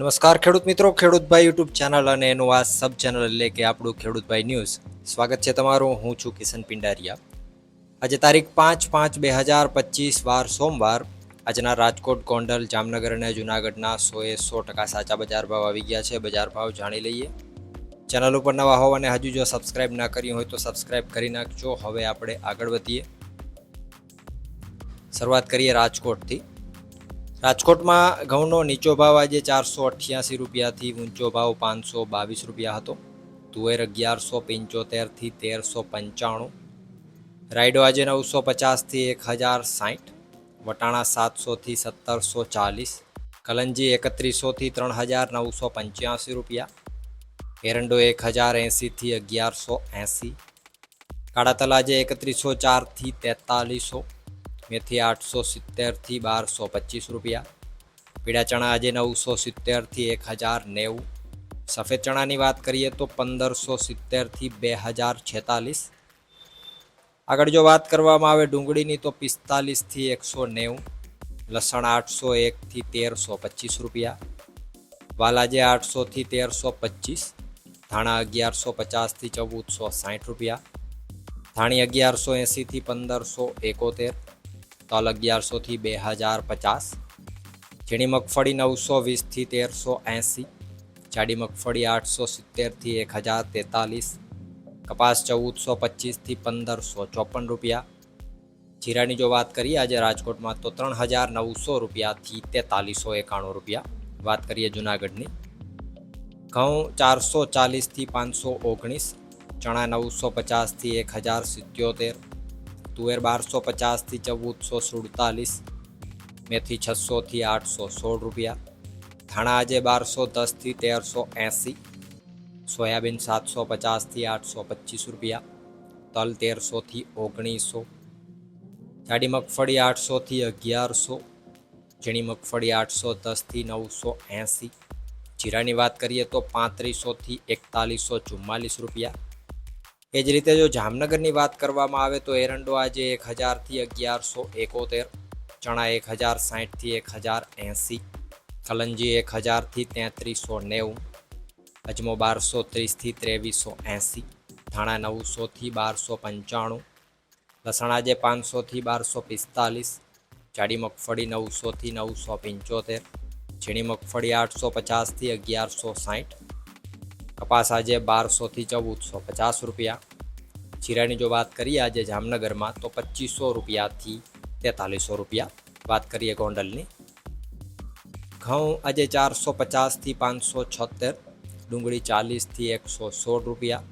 નમસ્કાર ખેડૂત મિત્રો ખેડૂતભાઈ યુટ્યુબ ચેનલ અને એનું આ સબ ચેનલ એટલે કે આપણું ખેડૂતભાઈ ન્યૂઝ. સ્વાગત છે તમારું, હું છું કિશન પિંડારિયા. આજે તારીખ પાંચ પાંચ બે હજાર પચીસ વાર સોમવાર, આજના રાજકોટ, ગોંડલ, જામનગર અને જુનાગઢના સોએ સો ટકા સાચા બજાર ભાવ આવી ગયા છે. બજાર ભાવ જાણી લઈએ. ચેનલ ઉપર નવા હોવ અને હજુ જો સબસ્ક્રાઇબ ના કરી હોય તો સબસ્ક્રાઇબ કરી નાખજો. હવે આપણે આગળ વધીએ. શરૂઆત કરીએ રાજકોટથી. રાજકોટમાં ઘઉંનો નીચો ભાવ આજે ચારસો અઠ્યાસી રૂપિયાથી ઊંચો ભાવ પાંચસો બાવીસ રૂપિયા હતો. તુવેર અગિયારસો પંચોતેરથી તેરસો પંચાણું. રાયડો આજે નવસો પચાસથી એક હજાર સાઠ. વટાણા સાતસોથી સત્તરસો ચાલીસ. કલંજી એકત્રીસોથી ત્રણ હજાર નવસો પંચ્યાસી રૂપિયા. એરંડો એક હજાર એંસીથી અગિયારસો એંસી કાળા તલાજે એકત્રીસો ચારથી તેતાલીસો. મેથી આઠસો સિત્તેરથી બારસો પચીસ રૂપિયા. પીળા ચણા આજે નવસો સિત્તેરથી એક હજાર નેવું. સફેદ ચણાની વાત કરીએ તો પંદરસો સિત્તેરથી બે હજાર છેતાલીસ. આગળ જો વાત કરવામાં આવે ડુંગળીની તો પિસ્તાલીસથી એકસો નેવું. લસણ આઠસો એકથી તેરસો પચીસ રૂપિયા. વાલાજે આઠસોથી તેરસો પચીસ. ધાણા અગિયારસો પચાસથી ચૌદસો સાઠ રૂપિયા. ધાણી અગિયારસો એંસીથી પંદરસો એકોતેર. તલ અગિયારસોથી બે હજાર પચાસ. ઝીણી મગફળી નવસો વીસથી તેરસો એંસી. જાડી મગફળી આઠસો સિત્તેરથી એક હજાર તેતાલીસ. કપાસ ચૌદસો પચીસથી પંદરસો ચોપન રૂપિયા. જીરાની જો વાત કરીએ, આજે રાજકોટમાં તો ત્રણ હજાર નવસો રૂપિયાથી તેતાલીસો એકાણું રૂપિયા. વાત કરીએ જુનાગઢની. ઘઉં ચારસો ચાલીસથી પાંચસો ઓગણીસ. ચણા નવસો પચાસથી એક હજાર સિત્યોતેર. તુવેર બારસો પચાસથી ચૌદસો સુડતાલીસ, મેથી છસોથી આઠસો સોળ રૂપિયા, ધાણા આજે બારસો દસથી તેરસો એંસી, સોયાબીન સાતસો પચાસથી આઠસો પચીસ રૂપિયા, તલ તેરસોથી ઓગણીસો, જાડી મગફળી આઠસોથી અગિયારસો, ઝીણી મગફળી આઠસો દસથી નવસો એંસી, જીરાની વાત કરીએ તો પાંત્રીસોથી એકતાલીસો ચુમ્માલીસ રૂપિયા એ જ રીતે જો જામનગરની વાત કરવામાં આવે તો એરંડો આજે એક હજારથી અગિયારસો એકોતેર, ચણા એક હજાર સાઠથી એક હજાર એંસી, કલંજી એક હજારથી તેત્રીસો નેવું, અજમો બારસો ત્રીસથી ત્રેવીસો એંસી, ધાણા નવસોથી બારસો પંચાણું, લસણ આજે પાંચસોથી બારસો પિસ્તાલીસ, જાડી મગફળી નવસોથી નવસો પંચોતેર, ઝીણી મગફળી આઠસો પચાસથી અગિયારસો સાઠ કપાસ આજે બારસોથી ચૌદસો પચાસ રૂપિયા. જીરાની જો વાત કરીએ આજે જામનગરમાં, તો પચીસો રૂપિયાથી તેતાલીસો રૂપિયા વાત કરીએ ગોંડલની. ઘઉં આજે ચારસો પચાસથી પાંચસો છોતેર, ડુંગળી ચાલીસથી એકસો સોળ રૂપિયા,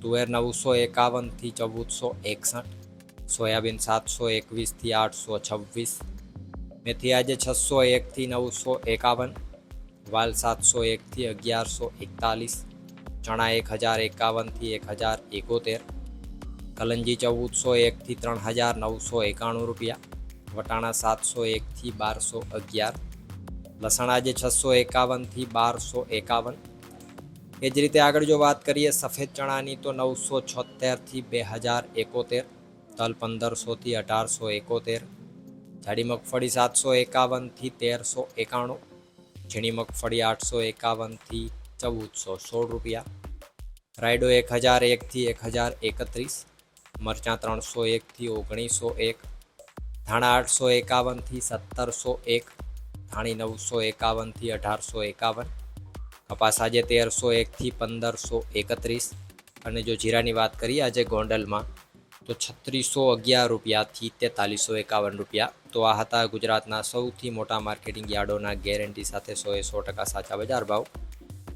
તુવેર નવસો એકાવનથી ચૌદસો એકસઠ, સોયાબીન સાતસો એકવીસથી આઠસો છવ્વીસ, મેથી આજે છસો એકથી નવસો એકાવન, વાલ સાતસો એકથી અગિયારસો એકતાલીસ ચણા એક હજાર એકાવનથી એક હજાર એકોતેર, કલંજી ચૌદસો એકથી ત્રણ હજાર નવસો એકાણું રૂપિયા, વટાણા સાતસો એકથી બારસો અગિયાર, લસણા જે છસો એકાવનથી બારસો એકાવન. એ જ રીતે આગળ જો વાત કરીએ, સફેદ ચણાની તો નવસો છોતેરથી બે હજાર એકોતેર, તલ પંદરસોથી અઢારસો એકોતેર, જાડી મગફળી સાતસો એકાવનથી તેરસો એકાણું, ઝીણી મગફળી આઠસો એકાવનથી ચૌદસો સોળ રૂપિયા. રાયડો એક હજાર એકથી એક હજાર એકત્રીસ. મરચાં ત્રણસો એકથી ઓગણીસો એક. ધાણા આઠસો એકાવનથી સત્તરસો એક. ધાણી નવસો એકાવનથી અઢારસો એકાવન. કપાસ આજે તેરસો એકથી પંદરસો એકત્રીસ. અને જો જીરાની વાત કરીએ આજે ગોંડલમાં, તો છત્રીસો અગિયાર રૂપિયાથી તેતાલીસો એકાવન રૂપિયા. તો આ હતા ગુજરાતના સૌથી મોટા માર્કેટિંગ યાર્ડોના ગેરંટી સાથે સો એ સો ટકા સાચા બજાર ભાવ.